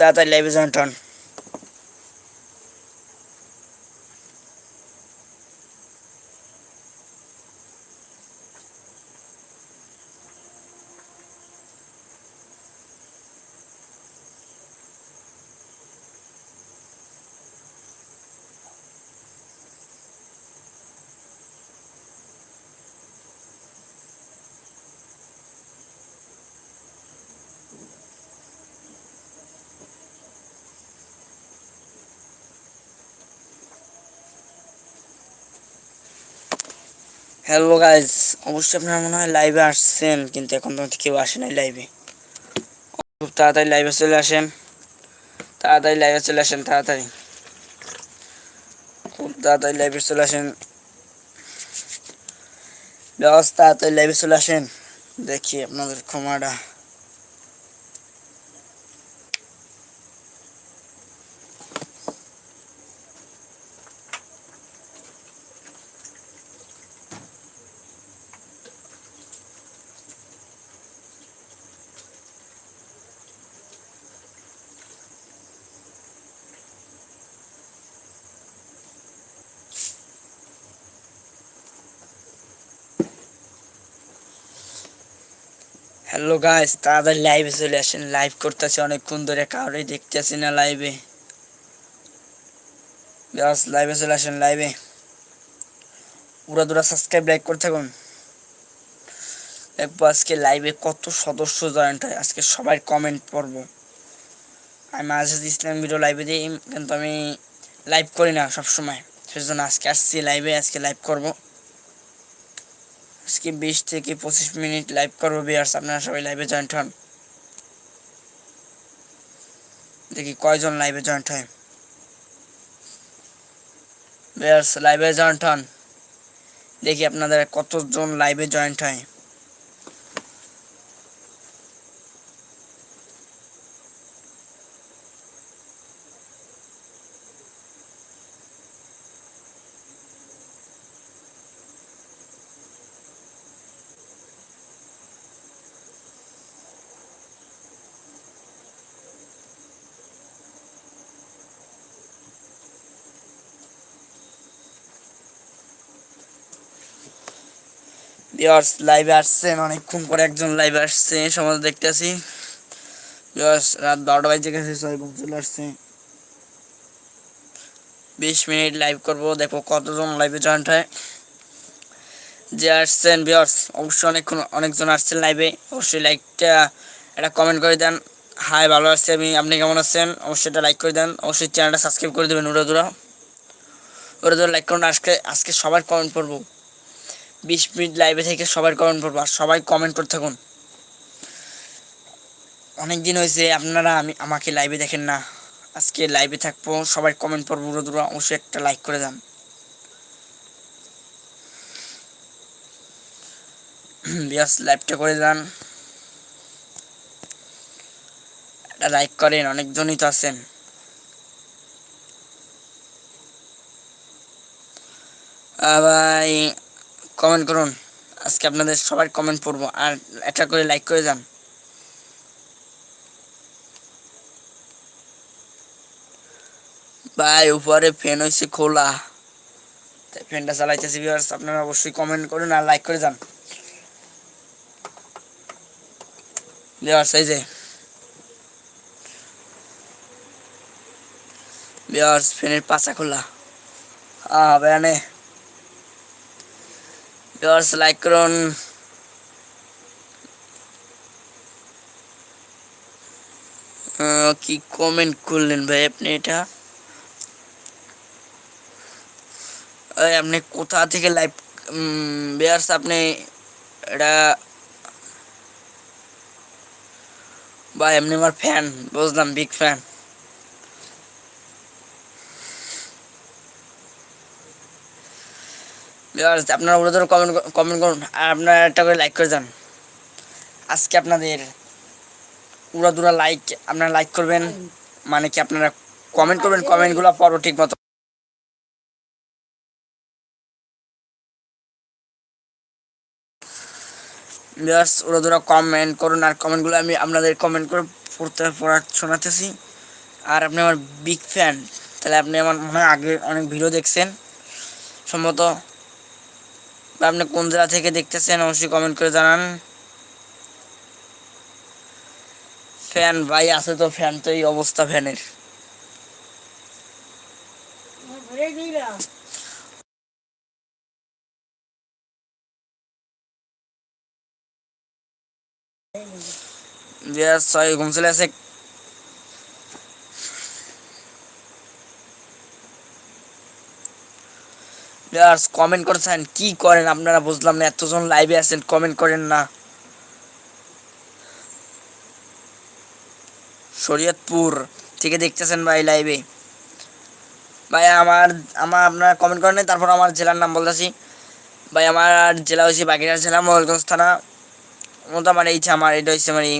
তাড়াতাড়ি লাইভে জয়েন্ট হন হ্যালো গাইজ অবশ্যই আপনারা মনে হয় লাইভে আসছেন, কিন্তু এখন তো কেউ আসে নাই লাইভে খুব তাড়াতাড়ি লাইভে চলে আসেন। তাড়াতাড়ি লাইভে চলে আসেন, তাড়াতাড়ি। খুব তাড়াতাড়ি লাইভে চলে আসেন। ব্যবস্থা তাড়াতাড়ি লাইভে চলে আসেন। দেখি আপনাদের ক্ষমাটা। হ্যালো গাইস তাড়াতাড়ি লাইভে চলে আসেন। লাইভ করতেছি অনেকক্ষণ ধরে কাউরে দেখতেছি না লাইভে ব্যাস লাইভে চলে আসেন লাইভে উড়া দুরা সাবস্ক্রাইব লাইক করে থাকুন। দেখব আজকে লাইভে কত সদস্য জয়েন্ট হয়। আজকে সবাই কমেন্ট পড়ব। আমি মাঝে ইসলাম ভিডিও লাইভে দিই কিন্তু আমি লাইভ করি না সবসময়। সেজন্য আজকে আসছি লাইভে আজকে লাইভ করব। আজকে বিশ থেকে পঁচিশ মিনিট লাইভ করব বিয়ার্স আপনারা সবাই লাইভে জয়েন্ট হন। দেখি কয়জন লাইভে জয়েন্ট হয়। বিয়ার্স লাইভে জয়েন্ট হন। দেখি আপনাদের কতজন লাইভে জয়েন্ট হয়। বিয়ার্স লাইভে আসছেন, অনেকক্ষণ পরে একজন লাইভে আসছে সমাজ দেখতেছি। বিয়ার্স রাত বারোটা বাজে গেছে, ছয় চলে আসছে। বিশ মিনিট লাইভ করব দেখো কতজন লাইভে জয়েন্ট হয়। যে আসছেন বিয়ার্স অবশ্যই অনেকক্ষণ, অনেকজন আসছেন লাইভে অবশ্যই লাইকটা একটা কমেন্ট করে দেন। হাই ভালো আছি আমি, আপনি কেমন আছেন? অবশ্যই এটা লাইক করে দেন। অবশ্যই চ্যানেলটা সাবস্ক্রাইব করে দেবেন ওরা দুরা। ওরা লাইক করুন, আজকে আজকে সবার কমেন্ট পড়ব। বিশ মিনিট লাইভে থেকে সবার কমেন্ট করব আর সবাই কমেন্ট করতে থাকুন। অনেক দিন হয়েছে, আপনারা আমি, আমাকে লাইভে দেখেন না। আজকে লাইভে থাকব, সবাই কমেন্ট করব উড়ো দুটো অবশ্যই একটা লাইক করে দেন। বিয়াস লাইভটা করে দেন। একটা লাইক করেন, অনেকজনই তো আছেন। ভাই কমেন্ট করুন। আজকে আপনাদের সবার কমেন্ট পড়ব। আর একটা করে লাইক করে যান। ভাই, উপরে ফ্যান হয়েছে খোলা। তাই ফ্যানটা চালাইতেছি আপনারা অবশ্যই কমেন্ট করুন আর লাইক করে যান। ভিউয়ার্স এই যে। ফ্যানের পাচা খোলা। হ্যাঁ বেয়ানে ভিউয়ার্স লাইক করুন। কি কমেন্ট করলেন ভাই আপনি এটা? আপনি কোথা থেকে লাইভ ভিউয়ার্স, আপনি এটা ভাই, আপনি আমার ফ্যান বুঝলাম বিগ ফ্যান ভিউয়ার্স আপনারা ওরা ধরে কমেন্ট কমেন্ট করুন, আর আপনারা একটা করে লাইক করে যান। আজকে আপনাদের উড়া দুরা লাইক আপনারা লাইক করবেন মানে কি আপনারা কমেন্ট করবেন কমেন্টগুলো পড়ো ঠিক মতো। ভিউয়ার্স ওরা দুরা কমেন্ট করুন, আর কমেন্টগুলো আমি আপনাদের কমেন্ট করে পড়তে, পড়া শোনাতেছি। আর আপনি আমার বিগ ফ্যান তাহলে আপনি আমার মনে হয় আগে অনেক ভিডিও দেখছেন। সম্ভবত বা আপনি কোন জেলা থেকে দেখতেছেন অবশ্যই কমেন্ট করে জানান। ফ্যান ভাই আছে তো ফ্যান তো এই অবস্থা ফ্যানের। ছয় ঘুম চলে আছে প্লেয়ার্স কমেন্ট করছেন, কি করেন? আপনারা বুঝলাম না, এতজন লাইভে আছেন কমেন্ট করেন না। শরীয়তপুর থেকে দেখতেছেন ভাই লাইভে ভাই, আমার আমার আপনারা কমেন্ট করেন তারপর আমার জেলার নাম বলতেছি। ভাই, আমার জেলা হয়েছে বাগেরহাট জেলা মোবাইলগঞ্জ থানা। আমার এই যে আমার, এটা হচ্ছে মানে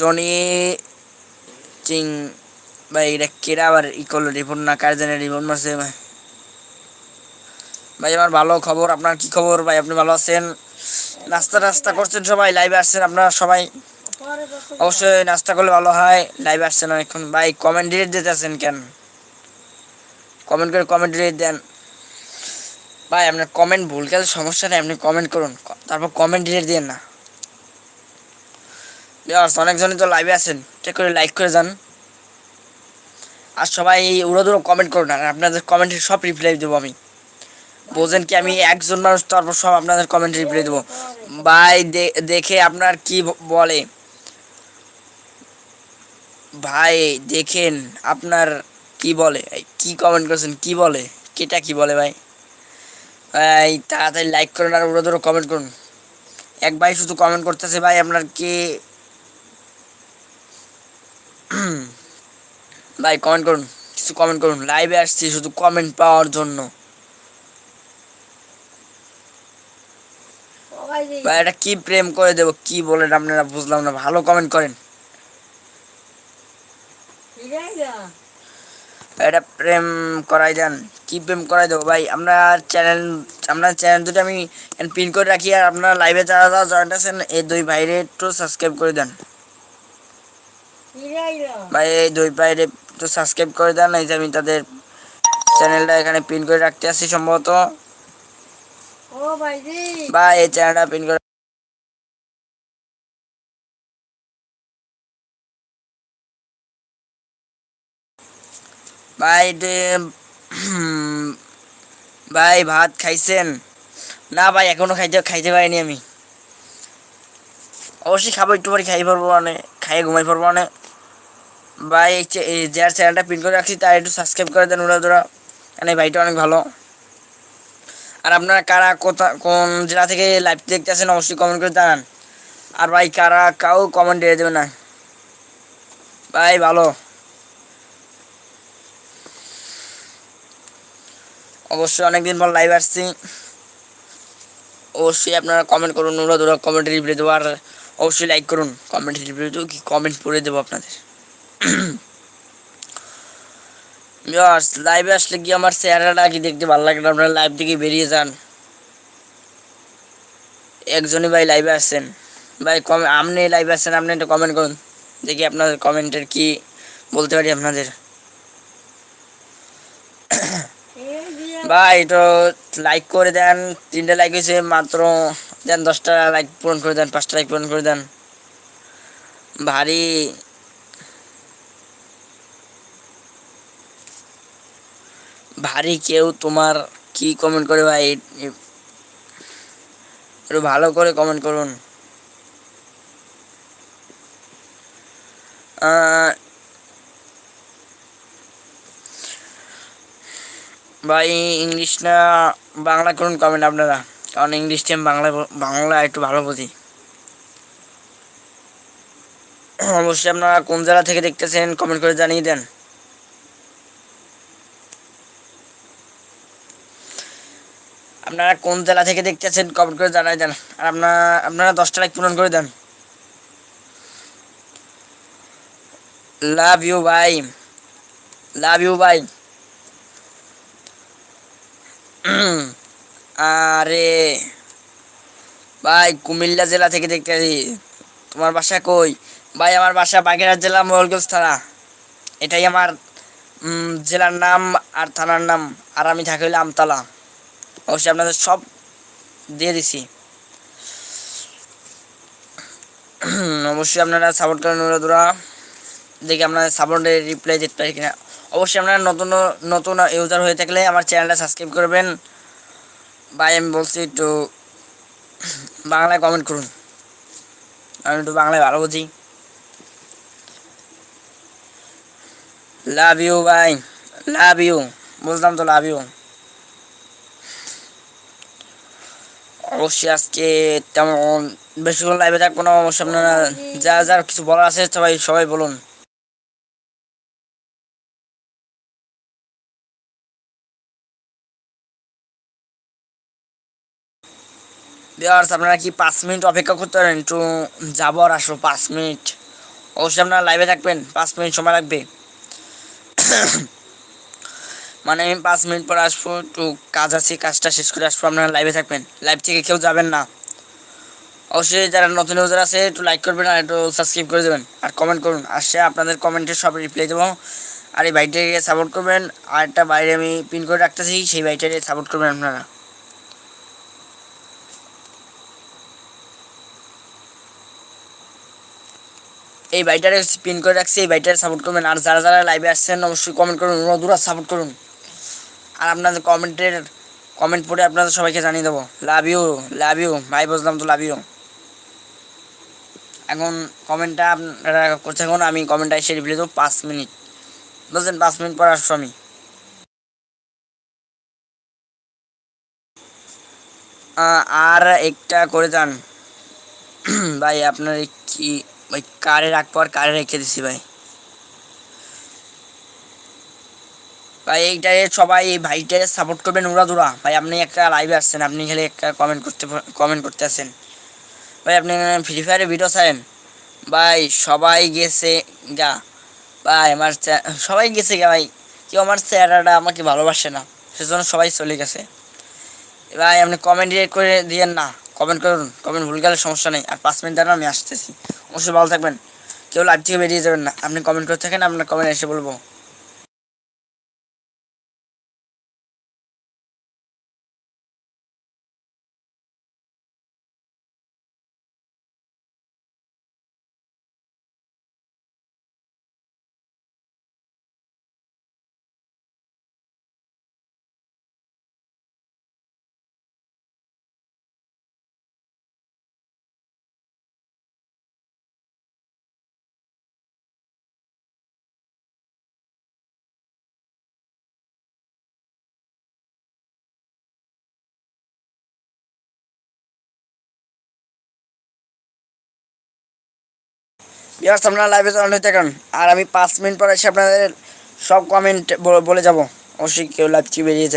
জনি চিং, ভাই, এটা কেরা আবার ই করল রিপোর্ট না, কার জানে রিপোর্ট মারছে ভাই, আমার ভালো খবর। আপনার কি খবর? ভাই, আপনি ভালো আছেন? নাস্তা টাস্তা করছেন সবাই? লাইভে আসছেন আপনারা সবাই? অবশ্যই নাস্তা করলে ভালো হয়। লাইভে আসছেন অনেকক্ষণ। ভাই কমেন্ট ডিলিট দিতেছেন কেন? কমেন্ট করে কমেন্ট ডিলিট দেন। ভাই, আপনার কমেন্ট ভুল গেলে সমস্যা নেই। আপনি কমেন্ট করুন। তারপর কমেন্ট ডিলিট দিন না। অনেকজনই তো লাইভে আছেন। ঠিক করে লাইক করে যান। আর সবাই উড়োদুড়ো কমেন্ট করুন। আর আপনাদের কমেন্টের সব রিপ্লাই দেবো আমি। বোঝেন কি, আমি একজন মানুষ, তারপর সব আপনাদের কমেন্ট রিপ্লাই দেবো। ভাই দেখে আপনার কি বলে? ভাই, দেখেন আপনার কি বলে? কি কমেন্ট করছেন? কি বলে? কেটা কি বলে ভাই? ভাই তাড়াতাড়ি লাইক করুন আর ওরা ধরো কমেন্ট করুন। এক ভাই শুধু কমেন্ট করতেছে ভাই, আপনার কি? ভাই কমেন্ট করুন, কিছু কমেন্ট করুন। লাইভে আসছি শুধু কমেন্ট পাওয়ার জন্য। এটা কি প্রেম করে দেবো কি বলেন আপনারা বুঝলাম না ভালো কমেন্ট করেন। এটা প্রেম করাই দেন কি প্রেম করাই দেবো ভাই? আমরা চ্যানেল আপনার চ্যানেল দুটো আমি পিন করে রাখি আর আপনারা লাইভে যারা যারা জয়েন্ট আছেন এই দুই ভাইরে একটু সাবস্ক্রাইব করে দেন। ভাই এই দুই ভাইরে একটু সাবস্ক্রাইব করে দেন এই যে আমি তাদের চ্যানেলটা এখানে পিন করে রাখতে আসছি সম্ভবত। বা এই চ্যানেলটা পিন করে ভাই ভাই, ভাত খাইছেন? না ভাই, এখনও খাইতে খাইতে পারিনি আমি। অবশ্যই খাব, একটু পরে খাই পারব মানে খাইয়ে ঘুমাই পারব মানে। ভাই যার চ্যানেলটা পিন করে রাখছি তার একটু সাবস্ক্রাইব করে দেন ওরা ধরা এই ভাইটা অনেক ভালো। আর আপনারা কারা কোথা, কোন জেলা থেকে লাইভ দেখতে আছেন অবশ্যই কমেন্ট করে জানান। আর ভাই, কারা কাউ কমেন্ট দিয়ে দেবে না। ভাই, ভালো। অবশ্যই অনেকদিন পর লাইভ আসছি। অবশ্যই আপনারা কমেন্ট করুন ওরা ধরো কমেন্ট রিপ্লাই দেবো। আর অবশ্যই লাইক করুন কমেন্ট রিপ্লাই দেবো কি কমেন্ট পড়ে দেবো আপনাদের। লাইভে আসলে কি আমার চেহারাটা কি দেখতে ভালো লাগে না আপনারা লাইভ থেকে বেরিয়ে যান। একজনই ভাই লাইভে আসছেন ভাই, কম আপনি লাইভে আসছেন আপনি একটা কমেন্ট করুন। দেখি আপনাদের কমেন্টের কি বলতে পারি আপনাদের। ভাই, তো লাইক করে দেন, তিনটে লাইক হয়েছে মাত্র, দেন দশটা লাইক পূরণ করে দেন, পাঁচটা লাইক পূরণ করে দেন। ভারী ভারী কেউ তোমার কি কমেন্ট করে ভাই? একটু ভালো করে কমেন্ট করুন। ভাই ইংলিশ না বাংলা করুন কমেন্ট আপনারা। কারণ ইংলিশ টাইম বাংলা বাংলা একটু ভালো বুঝি। অবশ্যই আপনারা কোন জেলা থেকে দেখতেছেন কমেন্ট করে জানিয়ে দেন। আপনারা কোন জেলা থেকে দেখতেছেন কমেন্ট করে জানাই দেন। আর আপনারা আপনারা দশটা লাইক পূরণ করে দেন। লাভ ইউ ভাই লাভ ইউ ভাই আরে, ভাই, কুমিল্লা জেলা থেকে দেখতেছি। তোমার বাসা কই? ভাই, আমার বাসা বাগেরহাট জেলা মোহলগঞ্জ থানা। এটাই আমার জেলার নাম আর থানার নাম। আর আমি থাকি আমতলা। অবশ্যই আপনাদের সব দিয়ে দিছি। অবশ্যই আপনারা সাপোর্ট করেন ওরা দেখি আপনাদের সাপোর্টের রিপ্লাই দিতে পারি কিনা। অবশ্যই আপনারা নতুন নতুন ইউজার হয়ে থাকলে আমার চ্যানেলটা সাবস্ক্রাইব করবেন। ভাই, আমি বলছি একটু বাংলায় কমেন্ট করুন। আমি একটু বাংলায় ভালো বুঝি। লাভ ইউ ভাই। লাভ ইউ বুঝলাম তো লাভ ইউ অবশ্যই আজকে তেমন বেশিক্ষণ লাইভে থাকব না অবশ্যই আপনারা যা যার কিছু বলার আছে সবাই সবাই বলুন। বিয়ার্স আপনারা কি পাঁচ মিনিট অপেক্ষা করতে পারেন? একটু যাব আর আসব পাঁচ মিনিট। অবশ্যই আপনারা লাইভে থাকবেন, পাঁচ মিনিট সময় লাগবে। মানে আমি পাঁচ মিনিট পর আসব, একটু কাজ আছে, কাজটা শেষ করে আসব, আপনারা লাইভে থাকবেন। লাইভ থেকে কেউ যাবেন না। অবশ্যই যারা নতুন ইউজার আছে, একটু লাইক করবেন আর একটু সাবস্ক্রাইব করে দেবেন। আর কমেন্ট করুন আসছে আপনাদের কমেন্টের সব রিপ্লাই দেবো। আর এই বাইকটাকে সাপোর্ট করবেন। আর একটা বাইরে আমি পিন করে রাখতেছি, সেই বাইকটাকে সাপোর্ট করবেন আপনারা। এই বাইটারে পিন করে রাখছি, এই বাইটারে সাপোর্ট করবেন। আর যারা যারা লাইভে আসছেন, অবশ্যই কমেন্ট করুন মধুরা সাপোর্ট করুন। আর আপনাদের কমেন্টের, কমেন্ট পড়ে আপনাদের সবাইকে জানিয়ে দেবো। লাভ ইউ লাভ ইউ ভাই বুঝলাম তো লাভ ইউ এখন কমেন্টটা আপনারা করছে এখন, আমি কমেন্টটা এসে রিপ্লাই দেবো পাঁচ মিনিট। বুঝলেন? পাঁচ মিনিট পর আসব আমি। আর একটা করে যান। ভাই, আপনার কি ভাই কারে রাখব আর কারে রেখে দিছি ভাই। ভাই এইটারে সবাই, এই ভাইটারে সাপোর্ট করবেন উড়া দুরা। ভাই, আপনি একটা লাইভে আসছেন, আপনি খেলে একটা কমেন্ট করতে কমেন্ট করতে আসেন। ভাই, আপনি ফ্রি ফায়ারে ভিডিও চান ভাই, সবাই গেছে গা। ভাই, আমার সবাই গেছে গা, ভাই। কেউ আমার চেহারাটা আমাকে ভালোবাসে না, সেজন্য সবাই চলে গেছে। ভাই, আপনি কমেন্ট করে দিয়েন না। কমেন্ট করুন কমেন্ট ভুল গেলে সমস্যা নেই। আর পাঁচ মিনিট দাঁড়ান আমি আসতেছি। অবশ্যই ভালো থাকবেন। কেউ লাইভ থেকে বেরিয়ে যাবেন না। আপনি কমেন্ট করে থাকেন, আপনার কমেন্ট এসে বলব। বিয়ার্স আপনারা লাইভে জয়েন হয়ে থাকেন। আর আমি পাঁচ মিনিট পরে এসে আপনাদের সব কমেন্ট বলে যাব। অবশ্যই কেউ লাইভ চিপে বেরিয়ে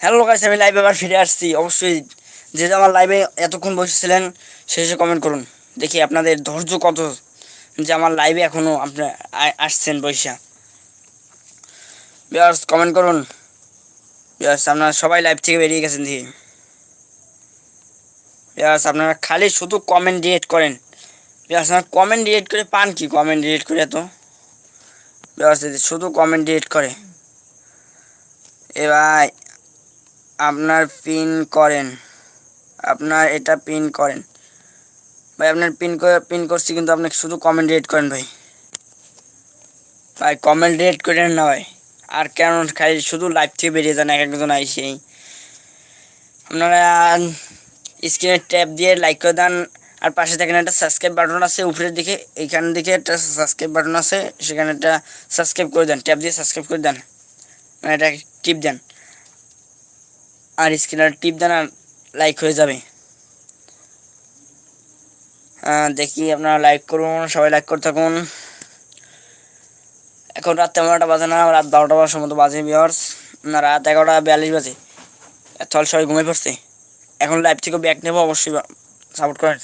হ্যালো গাইস আমি লাইভে আবার ফিরে আসছি। অবশ্যই যে আমার লাইভে এতক্ষণ বসেছিলেন শেষে কমেন্ট করুন। দেখি আপনাদের ধৈর্য কত যে আমার লাইভে এখনও আপনার আসছেন বৈশা বিয়ার্স কমেন্ট করুন। বিয়ার্স আপনারা সবাই লাইভ থেকে বেরিয়ে গেছেন দেখি। বিয়ার্স আপনারা খালি শুধু কমেন্ট ডিলেট করেন। বিয়ার্স আপনারা কমেন্ট ডিলেট করে পান কি? কমেন্ট ডিলেট করে এত। বিয়ার্স শুধু কমেন্ট ডিলেট করে। এ ভাই আপনার পিন করেন। আপনার এটা পিন করেন। ভাই, আপনার পিন পিন করছি কিন্তু আপনি শুধু কমেন্ট রেট করেন ভাই। ভাই কমেন্ট রেট করেন না ভাই। আর কেন খালি শুধু লাইভ থেকে বেরিয়ে যান, এক একজন আইসেই। আপনারা স্ক্রিনে ট্যাপ দিয়ে লাইক করে দেন। আর পাশে দেখেন একটা সাবস্ক্রাইব বাটন আছে, উপরের দিকে এইখানের দিকে একটা সাবস্ক্রাইব বাটন আছে, সেখানে একটা সাবস্ক্রাইব করে দেন। ট্যাপ দিয়ে সাবস্ক্রাইব করে দেন। মানে এটা টিপ দেন। আর স্ক্রিনার টিপ দেন আর লাইক হয়ে যাবে। আহ, দেখি আপনারা লাইক করুন সবাই লাইক করতে থাকুন। এখন রাত তেমনটা বাজে না রাত বারোটা বাজার মতো বাজে বিয়ার্স না রাত এগারোটা বিয়াল্লিশ বাজে। তাহলে সবাই ঘুমিয়ে পড়ছে। এখন লাইভ থেকে ব্যাক নেব অবশ্যই সাপোর্ট করেন।